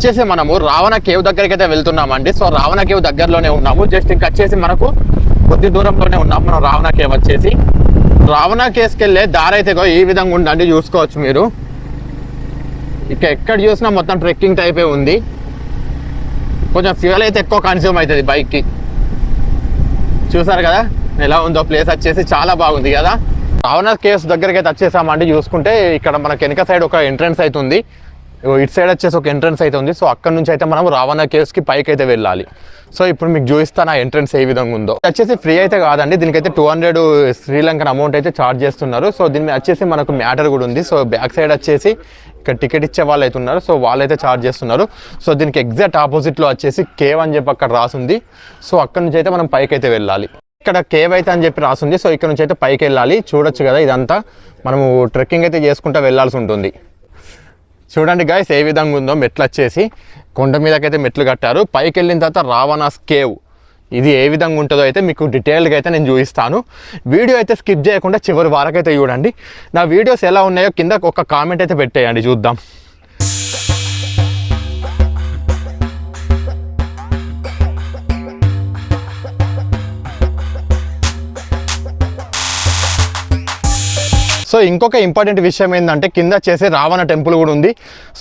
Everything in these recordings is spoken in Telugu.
వచ్చేసి మనము రావణ కేవ్ దగ్గరికి అయితే వెళ్తున్నామండి. సో రావణ కేవ్ దగ్గరలోనే ఉన్నాము. జస్ట్ ఇంకా వచ్చేసి మనకు కొద్ది దూరంలోనే ఉన్నాము. మనం రావణ కేవ్ వచ్చేసి. రావణ కేవ్స్కి వెళ్ళే దారి అయితే ఈ విధంగా ఉండండి చూసుకోవచ్చు మీరు. ఇక ఎక్కడ చూసినా మొత్తం ట్రెక్కింగ్ టైపే ఉంది. కొంచెం ఫ్యూయల్ అయితే ఎక్కువ కన్స్యూమ్ అవుతుంది బైక్కి. చూసారు కదా? ఎలా ఉందో ప్లేస్ వచ్చేసి చాలా బాగుంది కదా? రావణ కేవ్స్ దగ్గరికి అయితే వచ్చేసామండి. చూసుకుంటే ఇక్కడ మనకి వెనక సైడ్ ఒక ఎంట్రన్స్ అవుతుంది ఉంది. ఇటు సైడ్ వచ్చేసి ఒక ఎంట్రన్స్ అయితే ఉంది. సో అక్కడ నుంచి అయితే మనం రావణ కేవ్స్కి పైకి అయితే వెళ్ళాలి. సో ఇప్పుడు మీకు చూపిస్తాను ఆ ఎంట్రన్స్ ఏ విధంగా ఉందో. వచ్చేసి ఫ్రీ అయితే కాదండి. దీనికైతే two hundred Sri Lankan amount అయితే ఛార్జ్ చేస్తున్నారు. సో దీని మీద వచ్చేసి మనకు మ్యాటర్ కూడా ఉంది. సో బ్యాక్ సైడ్ వచ్చేసి ఇక్కడ టికెట్ ఇచ్చే వాళ్ళు అయితే ఉన్నారు. సో వాళ్ళైతే ఛార్జ్ చేస్తున్నారు. సో దీనికి ఎగ్జాక్ట్ ఆపోజిట్లో వచ్చేసి కేవ్ అని చెప్పి అక్కడ రాసింది. సో అక్కడ నుంచి అయితే మనం పైకి అయితే వెళ్ళాలి. ఇక్కడ కేవ్ అయితే అని చెప్పి రాసింది. సో ఇక్కడ నుంచి అయితే పైకి వెళ్ళాలి. చూడొచ్చు కదా ఇదంతా. మనము ట్రెక్కింగ్ అయితే చేసుకుంటూ వెళ్ళాల్సి ఉంటుంది. చూడండి గాయస్ ఏ విధంగా ఉందో మెట్లు వచ్చేసి కొండ మీదకైతే మెట్లు కట్టారు. పైకి వెళ్ళిన తర్వాత రావణాస్ కేవ్ ఇది ఏ విధంగా ఉంటుందో అయితే మీకు డీటెయిల్గా అయితే నేను చూపిస్తాను. వీడియో అయితే స్కిప్ చేయకుండా చివరి వారకైతే చూడండి. నా వీడియోస్ ఎలా ఉన్నాయో కింద ఒక కామెంట్ అయితే పెట్టేయండి చూద్దాం. సో ఇంకొక ఇంపార్టెంట్ విషయం ఏంటంటే కింద చేసే రావణ టెంపుల్ కూడా ఉంది.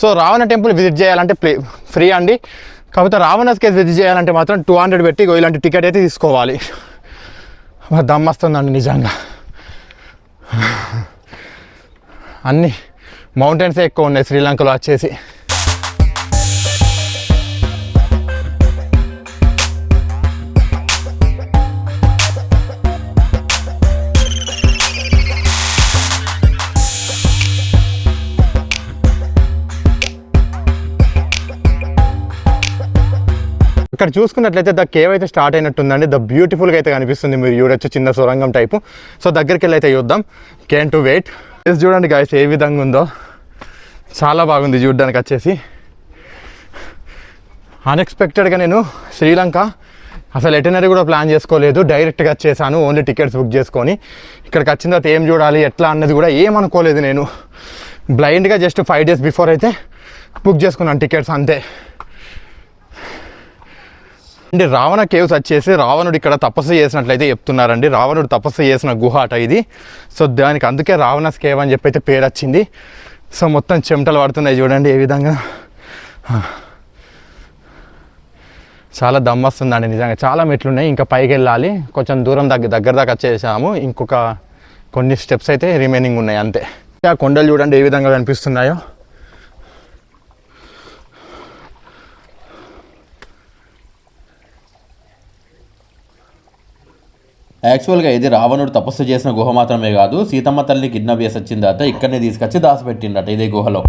సో రావణ టెంపుల్ విజిట్ చేయాలంటే ప్లే ఫ్రీ అండి. కాకపోతే రావణ కేసు విజిట్ చేయాలంటే మాత్రం టూ హండ్రెడ్ పెట్టి ఇలాంటి టికెట్ అయితే తీసుకోవాలి. దమ్మస్తుందండి దమ్ వస్తుందండి నిజంగా. అన్నీ మౌంటైన్సే ఎక్కువ ఉన్నాయి శ్రీలంకలో వచ్చేసి. ఇక్కడ చూసుకున్నట్లయితే ద కేవ్ అయితే స్టార్ట్ అయినట్టుందండి. ద బ్యూటిఫుల్గా అయితే కనిపిస్తుంది. మీరు చూడొచ్చు చిన్న సొరంగం టైపు. సో దగ్గరికి వెళ్ళి అయితే చూద్దాం. కేన్ టు వెయిట్ ఇది చూడండి గాయస్ ఏ విధంగా ఉందో. చాలా బాగుంది చూడడానికి వచ్చేసి. అన్ఎక్స్పెక్టెడ్గా నేను శ్రీలంక. అసలు ఎటనరీ కూడా ప్లాన్ చేసుకోలేదు. డైరెక్ట్గా వచ్చేసాను. ఓన్లీ టికెట్స్ బుక్ చేసుకొని. ఇక్కడికి వచ్చిన తర్వాత ఏం చూడాలి ఎట్లా అన్నది కూడా ఏమనుకోలేదు నేను. బ్లైండ్గా జస్ట్ ఫైవ్ డేస్ బిఫోర్ అయితే బుక్ చేసుకున్నాను టికెట్స్ అంతే. అంటే రావణ కేవ్స్ వచ్చేసి రావణుడు ఇక్కడ తపస్సు చేసినట్లయితే చెప్తున్నారండి. రావణుడు తపస్సు చేసిన గుహ అట ఇది. సో దానికి అందుకే రావణస్ కేవ్ అని చెప్పి అయితే పేరు వచ్చింది. సో మొత్తం చెమటలు పడుతున్నాయి చూడండి ఏ విధంగా. చాలా దమ్ వస్తుందండి నిజంగా. చాలా మెట్లు ఉన్నాయి ఇంకా పైకి వెళ్ళాలి. కొంచెం దూరం దగ్గర దగ్గర దాకా వచ్చేసాము. ఇంకొక కొన్ని స్టెప్స్ అయితే రిమైనింగ్ ఉన్నాయి అంతే. ఆ కొండలు చూడండి ఏ విధంగా కనిపిస్తున్నాయో. యాక్చువల్గా ఇది రావణుడు తపస్సు చేసిన గుహ మాత్రమే కాదు సీతమ్మ తల్లిని కిడ్నాప్ చేసి వచ్చిన తర్వాత ఇక్కడనే తీసుకొచ్చి దాచిపెట్టిండట ఇదే గుహలో.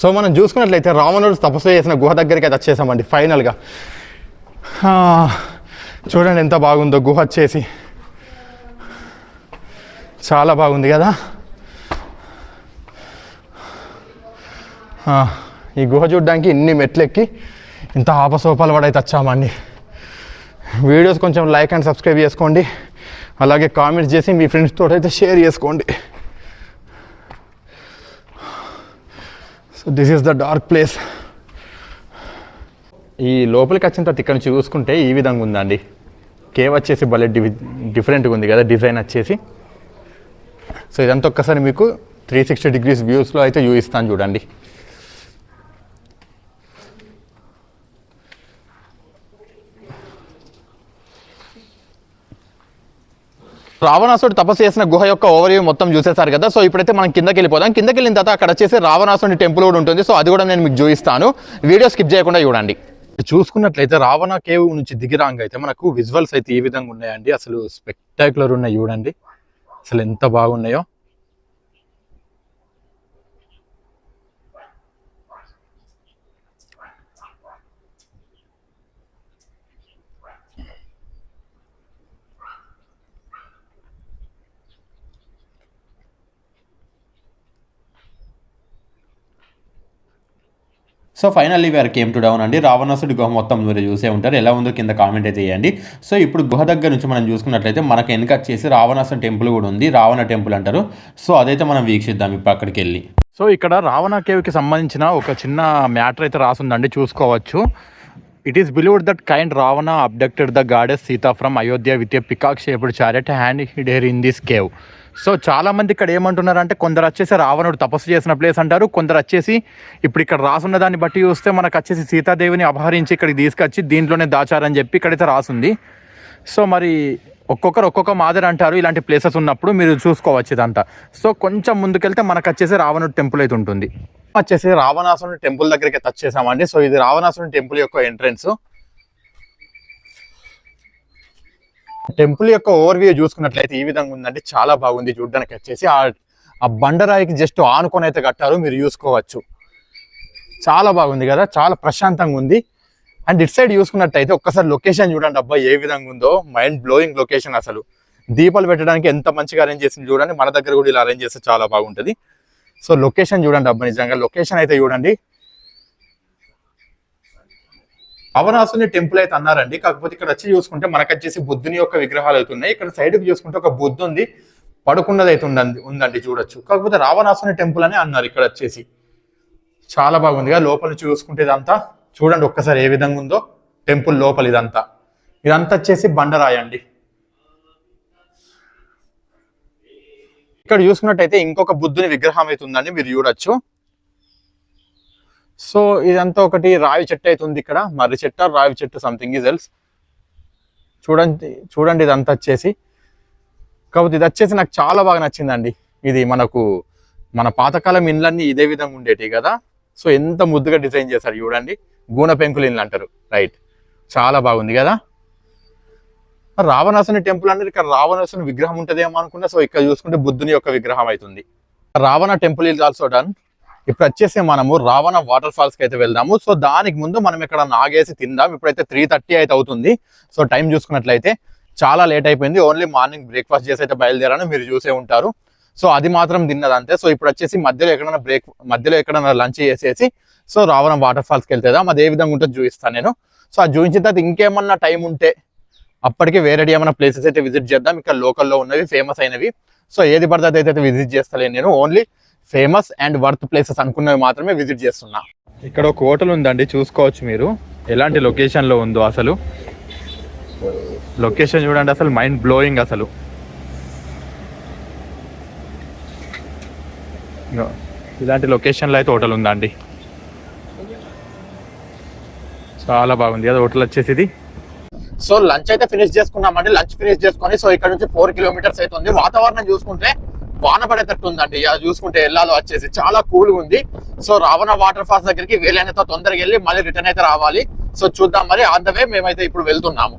సో మనం చూసుకున్నట్లయితే రావణుడు తపస్సు చేసిన గుహ దగ్గరికి అయితే వచ్చేసామండి ఫైనల్గా. చూడండి ఎంత బాగుందో గుహ వచ్చేసి. చాలా బాగుంది కదా? ఈ గుహ చూడడానికి ఇన్ని మెట్లు ఎక్కి ఇంత ఆపసోపాలు పడైతే వచ్చామండి. వీడియోస్ కొంచెం లైక్ అండ్ సబ్స్క్రైబ్ చేసుకోండి. అలాగే కామెంట్స్ చేసి మీ ఫ్రెండ్స్తో అయితే షేర్ చేసుకోండి. So this is the dark place ఈ లోపలికి వచ్చిన తర్వాత ఇక్కడ నుంచి చూసుకుంటే ఈ విధంగా ఉందండి. కేవ్ వచ్చేసి భలే డివి డిఫరెంట్గా ఉంది కదా డిజైన్ వచ్చేసి. సో ఇదంతా ఒక్కసారి మీకు త్రీ సిక్స్టీ డిగ్రీస్ వ్యూస్లో అయితే చూపిస్తాను చూడండి. రావణాసుడు తపస్సు చేసిన గుహ యొక్క ఓవర్వ్యూ మొత్తం చూసేసారు కదా. సో ఇప్పుడైతే మనం కిందకి వెళ్ళిపోదాం. కిందకి వెళ్ళిన తర్వాత అక్కడ వచ్చేసి రావణాసుడి టెంపుల్ కూడా ఉంటుంది. సో అది కూడా నేను మీకు చూపిస్తాను. వీడియో స్కిప్ చేయకుండా చూడండి. చూసుకున్నట్లయితే రావణ కేవ్ నుంచి దిగిరాంగ అయితే మనకు విజువల్స్ అయితే ఈ విధంగా ఉన్నాయండి. అసలు స్పెక్టాక్యులర్ ఉన్నాయి చూడండి. అసలు ఎంత బాగున్నాయో. So finally where came to down అండి. రావణాసుడి గుహ మొత్తం మీరు చూసే ఉంటారు. ఎలా ఉందో కింద కామెంట్ అయితే చేయండి. సో ఇప్పుడు గుహ దగ్గర నుంచి మనం చూసుకున్నట్లయితే మనకు వెనక వచ్చేసి రావణాసుని టెంపుల్ కూడా ఉంది. రావణ టెంపుల్ అంటారు. సో అదైతే మనం వీక్షిద్దాం ఇప్పుడు అక్కడికి వెళ్ళి. సో ఇక్కడ రావణ కేవ్కి సంబంధించిన ఒక చిన్న మ్యాటర్ అయితే రాసుందండి. చూసుకోవచ్చు. It is believed that king Ravana abducted the goddess Sita from Ayodhya with a peacock shaped chariot and hid her in this cave so చాలా మంది ఇక్కడ ఏమంటున్నారంటే కొందరు వచ్చేసి రావణుడు తపస్సు చేసిన ప్లేస్ అంటారు. కొందరు వచ్చేసి ఇప్పుడు ఇక్కడ రాసున్న దాన్ని బట్టి చూస్తే మనకు వచ్చేసి సీతాదేవిని అపహరించి ఇక్కడికి తీసుకొచ్చి దీంట్లోనే దాచారని చెప్పి ఇక్కడైతే రాసుంది. సో మరి ఒక్కొక్కరు ఒక్కొక్క మాదిరి అంటారు. ఇలాంటి ప్లేసెస్ ఉన్నప్పుడు మీరు చూసుకోవచ్చు ఇదంతా. సో కొంచెం ముందుకెళ్తే మనకు వచ్చేసి రావణుడు టెంపుల్ అయితే ఉంటుంది. వచ్చేసి రావణాసురుడు టెంపుల్ దగ్గరికి టచ్ చేసామండి సో ఇది రావణాసురుడు టెంపుల్ యొక్క ఎంట్రన్స్ టెంపుల్ యొక్క ఓవర్ వ్యూ చూసుకున్నట్లయితే ఈ విధంగా ఉందండి. చాలా బాగుంది చూడడానికి వచ్చేసి. ఆ ఆ బండరాయికి జస్ట్ ఆనుకొని అయితే కట్టారు. మీరు చూసుకోవచ్చు. చాలా బాగుంది కదా. చాలా ప్రశాంతంగా ఉంది. అండ్ ఇట్ సైడ్ చూసుకున్నట్టయితే ఒక్కసారి లొకేషన్ చూడండి అబ్బా ఏ విధంగా ఉందో. మైండ్ బ్లోయింగ్ లొకేషన్ అసలు. దీపాలు పెట్టడానికి ఎంత మంచిగా అరేంజ్ చేసింది చూడండి. మన దగ్గర కూడా ఇలా అరేంజ్ చేస్తే చాలా బాగుంటుంది. సో లొకేషన్ చూడండి అబ్బా నిజంగా లొకేషన్ అయితే చూడండి. అవనాసుని టెంపుల్ అయితే అన్నారండి. కాకపోతే ఇక్కడ వచ్చి చూసుకుంటే మనకు వచ్చేసి బుద్ధుని యొక్క విగ్రహాలు అవుతున్నాయి ఇక్కడ సైడ్కి చూసుకుంటే ఒక బుద్ధు ఉంది. పడుకున్నది అయితే ఉందండి ఉందండి చూడొచ్చు. కాకపోతే రావణాసుని టెంపుల్ అని అన్నారు ఇక్కడ వచ్చేసి. చాలా బాగుందిగా లోపల చూసుకుంటే ఇదంతా. చూడండి ఒక్కసారి ఏ విధంగా ఉందో. టెంపుల్ లోపల ఇదంతా. ఇదంతా వచ్చేసి బండరాయి అండి. ఇక్కడ చూసుకున్నట్టయితే ఇంకొక బుద్ధుని విగ్రహం అయితే ఉందండి మీరు చూడొచ్చు. సో ఇదంతా ఒకటి రావి చెట్టు అయితే ఉంది ఇక్కడ. మర్రి చెట్టు రావి చెట్టు సంథింగ్ ఈజ్ ఎల్స్ చూడండి చూడండి ఇదంతా వచ్చేసి. కాకపోతే ఇది వచ్చేసి నాకు చాలా బాగా నచ్చిందండి. ఇది మనకు మన పాతకాలం ఇండ్లన్నీ ఇదే విధంగా ఉండేటివి కదా. సో ఎంత ముద్దుగా డిజైన్ చేశారు చూడండి. గూన పెంకులు ఇండ్లు అంటారు. రైట్ చాలా బాగుంది కదా. రావణాసుని టెంపుల్ అనేది ఇక్కడ రావణాసుని విగ్రహం ఉంటుందేమో అనుకున్నా సో ఇక్కడ చూసుకుంటే బుద్ధుని యొక్క విగ్రహం అవుతుంది. Ravana temple is also done ఇప్పుడు వచ్చేసి మనము రావణ వాటర్ ఫాల్స్కి అయితే వెళ్దాము. సో దానికి ముందు మనం ఇక్కడ నాగేసి తిందాం. ఇప్పుడైతే త్రీ థర్టీ అయితే అవుతుంది. సో టైం చూసుకున్నట్లయితే చాలా లేట్ అయిపోయింది. ఓన్లీ మార్నింగ్ బ్రేక్ఫాస్ట్ చేసి అయితే బయలుదేరాను. మీరు చూసే ఉంటారు. సో అది మాత్రం తిన్నది అంతే సో ఇప్పుడు వచ్చేసి మధ్యలో ఎక్కడైనా బ్రేక్ మధ్యలో ఎక్కడైనా లంచ్ చేసేసి సో రావణ వాటర్ ఫాల్స్కి వెళ్తేదాం అది ఏ విధంగా ఉంటుందో చూపిస్తాను నేను. సో అది చూపించిన తర్వాత ఇంకేమన్నా టైం ఉంటే అప్పటికి వేరే ఏమైనా ప్లేసెస్ అయితే విజిట్ చేద్దాం. ఇక్కడ లోకల్లో ఉన్నవి ఫేమస్ అయినవి. సో ఏది పడితే అయితే విజిట్ చేస్తలేను నేను. Only famous and worth places అనుకున్నవి మాత్రమే విజిట్ చేస్తున్నా. ఇక్కడ ఒక హోటల్ ఉందండి చూసుకోవచ్చు మీరు. ఎలాంటి లొకేషన్లో ఉందో అసలు. లొకేషన్ చూడండి అసలు మైండ్ బ్లోయింగ్ అసలు. ఇలాంటి లొకేషన్లో అయితే హోటల్ ఉందండి. చాలా బాగుంది కదా హోటల్ వచ్చేసి ఇది. సో లంచ్ అయితే ఫినిష్ చేసుకున్నామండి లంచ్ ఫినిష్ చేసుకొని సో ఇక్కడ నుంచి ఫోర్ కిలోమీటర్స్ అయితే ఉంది. వాతావరణం చూసుకుంటే వాన పడేటట్టు ఉందండి. ఇక చూసుకుంటే ఎల్లాలో వచ్చేసి చాలా కూల్ ఉంది. సో రావణ వాటర్ ఫాల్స్ దగ్గరికి వీలైనంత తొందరగా వెళ్ళి మళ్ళీ రిటర్న్ అయితే రావాలి. సో చూద్దాం మరి ఆన్ ద వే మేమైతే ఇప్పుడు వెళ్తున్నాము.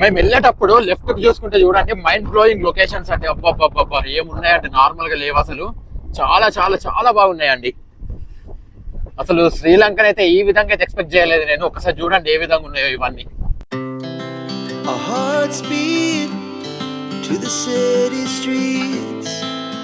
మేము వెళ్ళేటప్పుడు లెఫ్ట్ చూసుకుంటే చూడండి మైండ్ బ్లోయింగ్ లొకేషన్స్ అంటే అబ్బాబ్బాబ్బా ఏమున్నాయంటే నార్మల్గా లేవు అసలు. చాలా చాలా చాలా బాగున్నాయండి. అసలు శ్రీలంకన్ అయితే ఈ విధంగా అయితే ఎక్స్పెక్ట్ చేయలేదు నేను. ఒకసారి చూడండి ఏ విధంగా ఉన్నాయో ఇవన్నీ. To the city street.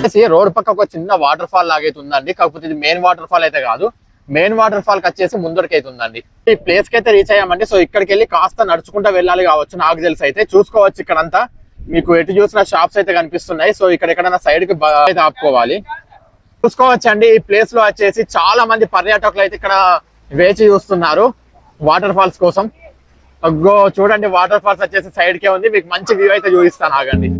వచ్చేసి రోడ్ పక్క ఒక చిన్న వాటర్ ఫాల్ లాగైతే ఉందండి. కాకపోతే ఇది మెయిన్ వాటర్ ఫాల్ అయితే కాదు. మెయిన్ వాటర్ ఫాల్ వచ్చేసి ముందరికి అయితే ఉందండి. ఈ ప్లేస్కి అయితే రీచ్ అయ్యామండి. సో ఇక్కడికి వెళ్ళి కాస్త నడుచుకుంటా వెళ్ళాలి కావచ్చు నాకు తెలిసి అయితే. చూసుకోవచ్చు ఇక్కడంతా. మీకు ఎటు చూసిన షాప్స్ అయితే కనిపిస్తున్నాయి. సో ఇక్కడ ఎక్కడైనా సైడ్కి అయితే ఆపుకోవాలి. చూసుకోవచ్చు అండి ఈ ప్లేస్లో వచ్చేసి చాలా మంది పర్యాటకులు అయితే ఇక్కడ వేచి చూస్తున్నారు వాటర్ ఫాల్స్ కోసం. అగ్గో చూడండి. వాటర్ ఫాల్స్ వచ్చేసి సైడ్ కే ఉంది. మీకు మంచి వ్యూ అయితే చూపిస్తాను. ఆగండి.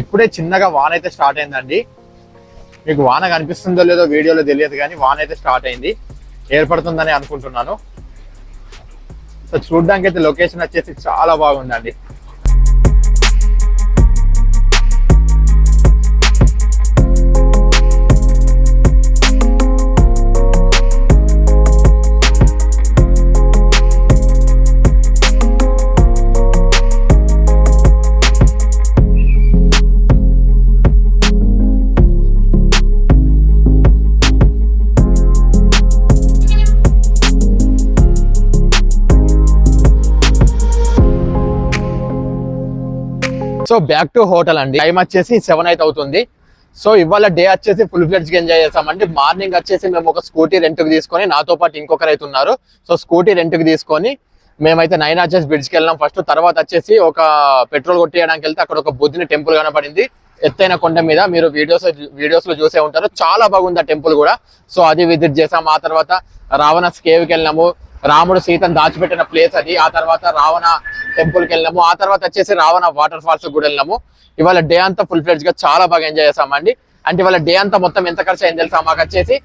ఇప్పుడే చిన్నగా వాన అయితే స్టార్ట్ అయిందండి. మీకు వాన కనిపిస్తుందో లేదో వీడియోలో తెలియదు కానీ వాన అయితే స్టార్ట్ అయింది. ఏర్పడుతుందని అనుకుంటున్నాను. సో చూడడానికి అయితే లొకేషన్ వచ్చేసి చాలా బాగుందండి. సో బ్యాక్ టు హోటల్ అండి. టైం వచ్చేసి సెవెన్ అయితే అవుతుంది. సో ఇవాళ డే వచ్చేసి ఫుల్ ఫ్లెడ్జ్ ఎంజాయ్ చేస్తామండి మార్నింగ్ వచ్చేసి మేము ఒక స్కూటీ రెంట్కి తీసుకొని నాతో పాటు ఇంకొకరు అయితే ఉన్నారు. సో స్కూటీ రెంట్కి తీసుకొని మేమైతే నైన్ ఆర్చెస్ బ్రిడ్జ్కి వెళ్ళాం. ఫస్ట్ తర్వాత వచ్చేసి ఒక పెట్రోల్ కొట్టేయడానికి వెళ్తే అక్కడ ఒక బుద్ధిని టెంపుల్ కనపడింది. ఎత్తైన కొండ మీద మీరు వీడియోస్ వీడియోస్లో చూసే ఉంటారు. చాలా బాగుంది ఆ టెంపుల్ కూడా. సో అది విజిట్ చేసాం. ఆ తర్వాత రావణ కేవ్కి వెళ్ళినాము రాముడు సీతను దాచిపెట్టిన ప్లేస్ అది. ఆ తర్వాత రావణ టెంపుల్కి వెళ్ళినాము. ఆ తర్వాత వచ్చేసి రావణ వాటర్ ఫాల్స్ కూడా వెళ్ళినాము. ఇవాళ డే అంతా ఫుల్ ఫ్లెడ్జ్గా చాలా బాగా ఎంజాయ్ చేసామండి అంటే ఇవాళ డే అంతా మొత్తం ఎంత ఖర్చు అయింది తెలుసా? మాకు వచ్చేసి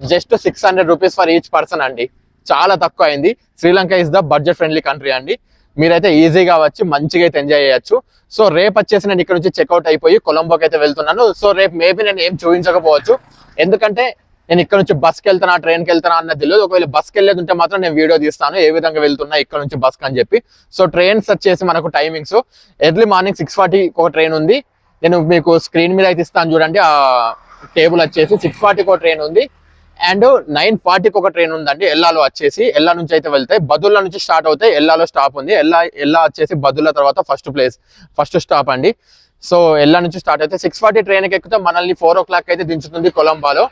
just six hundred rupees for each person అండి. చాలా తక్కువ అయింది. Sri Lanka is the budget friendly country అండి. మీరైతే ఈజీగా వచ్చి మంచిగా అయితే ఎంజాయ్ చేయొచ్చు. సో రేపు వచ్చేసి నేను ఇక్కడ నుంచి చెక్అవుట్ అయిపోయి కొలంబోకి అయితే వెళ్తున్నాను. సో రేపు మేబీ నేను ఏం చూపించకపోవచ్చు. ఎందుకంటే నేను ఇక్కడ నుంచి బస్కి వెళ్తానా ట్రైన్కి వెళ్తానా అన్నది తెలియదు. ఒకవేళ బస్కి వెళ్ళేది ఉంటే మాత్రం నేను వీడియో తీస్తాను. ఏ విధంగా వెళ్తున్నా ఇక్కడ నుంచి బస్కి అని చెప్పి. సో ట్రైన్స్ వచ్చేసి మనకు టైమింగ్స్ ఎర్లీ మార్నింగ్ సిక్స్ ఫార్టీకి ఒక ట్రైన్ ఉంది. నేను మీకు స్క్రీన్ మీద అయితే ఇస్తాను చూడండి. ఆ టేబుల్ వచ్చేసి సిక్స్ ఫార్టీకి ఒక ట్రైన్ ఉంది. అండ్ నైన్ ఫార్టీకి ఒక ట్రైన్ ఉందండి. ఎల్లాలో వచ్చేసి. ఎల్లా నుంచి అయితే వెళ్తాయి బదుల్లా నుంచి స్టార్ట్ అవుతాయి. ఎల్లాలో స్టాప్ ఉంది. ఎల్లా ఎల్లా వచ్చేసి బదుల్లా తర్వాత ఫస్ట్ ప్లేస్ ఫస్ట్ స్టాప్ అండి. సో ఎల్లా నుంచి స్టార్ట్ అయితే సిక్స్ ఫార్టీ ట్రైన్కి ఎక్కితే. మనల్ని ఫోర్ ఓ క్లాక్ అయితే దించుతుంది కొలంబాలో.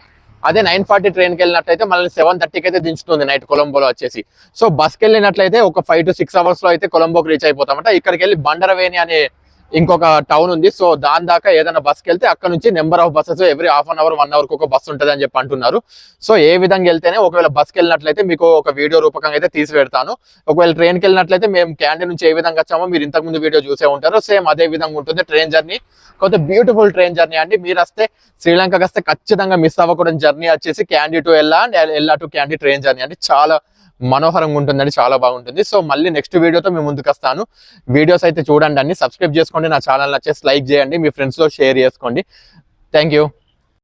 అదే నైన్ ఫార్టీ ట్రైన్కి వెళ్ళినట్లయితే మళ్ళీ సెవెన్ థర్టీకి అయితే దించుతుంది నైట్ కొలంబోలో వచ్చేసి. సో బస్కి వెళ్ళినట్లయితే ఒక ఫైవ్ టు సిక్స్ అవర్స్లో అయితే కొలంబోకి రీచ్ అయిపోతామంట ఇక్కడికి వెళ్ళి బండరవేణి అనే ఇంకొక టౌన్ ఉంది. సో దాని దాకా ఏదైనా బస్కి వెళ్తే అక్కడ నుంచి number of buses every half an hour one అవర్కి ఒక బస్సు ఉంటుంది అని చెప్పి అంటున్నారు. సో ఏ విధంగా వెళ్తేనే ఒకవేళ బస్కి వెళ్ళినట్లయితే మీకు ఒక వీడియో రూపకంగా అయితే తీసి పెడతాను ఒకవేళ ట్రైన్కి వెళ్ళినట్లయితే మేము క్యాండీ నుంచి ఏ విధంగా వచ్చామో మీరు ఇంతకుముందు వీడియో చూసే ఉంటారు. సేమ్ అదే విధంగా ఉంటుంది ట్రైన్ జర్నీ కొంత బ్యూటిఫుల్ ట్రైన్ జర్నీ అండి. మీరు వస్తే శ్రీలంకకి వస్తే ఖచ్చితంగా మిస్ అవ్వకూడదు జర్నీ వచ్చేసి Kandy to Ella and Ella to Kandy train journey అండి. చాలా మనోహరంగా ఉంటుందండి చాలా బాగుంటుంది. సో మళ్ళీ నెక్స్ట్ వీడియోతో మేము ముందుకు వస్తాను. వీడియోస్ అయితే చూడండి అన్ని సబ్స్క్రైబ్ చేసుకోండి నా ఛానల్ నచ్చేసి లైక్ చేయండి మీ ఫ్రెండ్స్లో షేర్ చేసుకోండి. Thank you.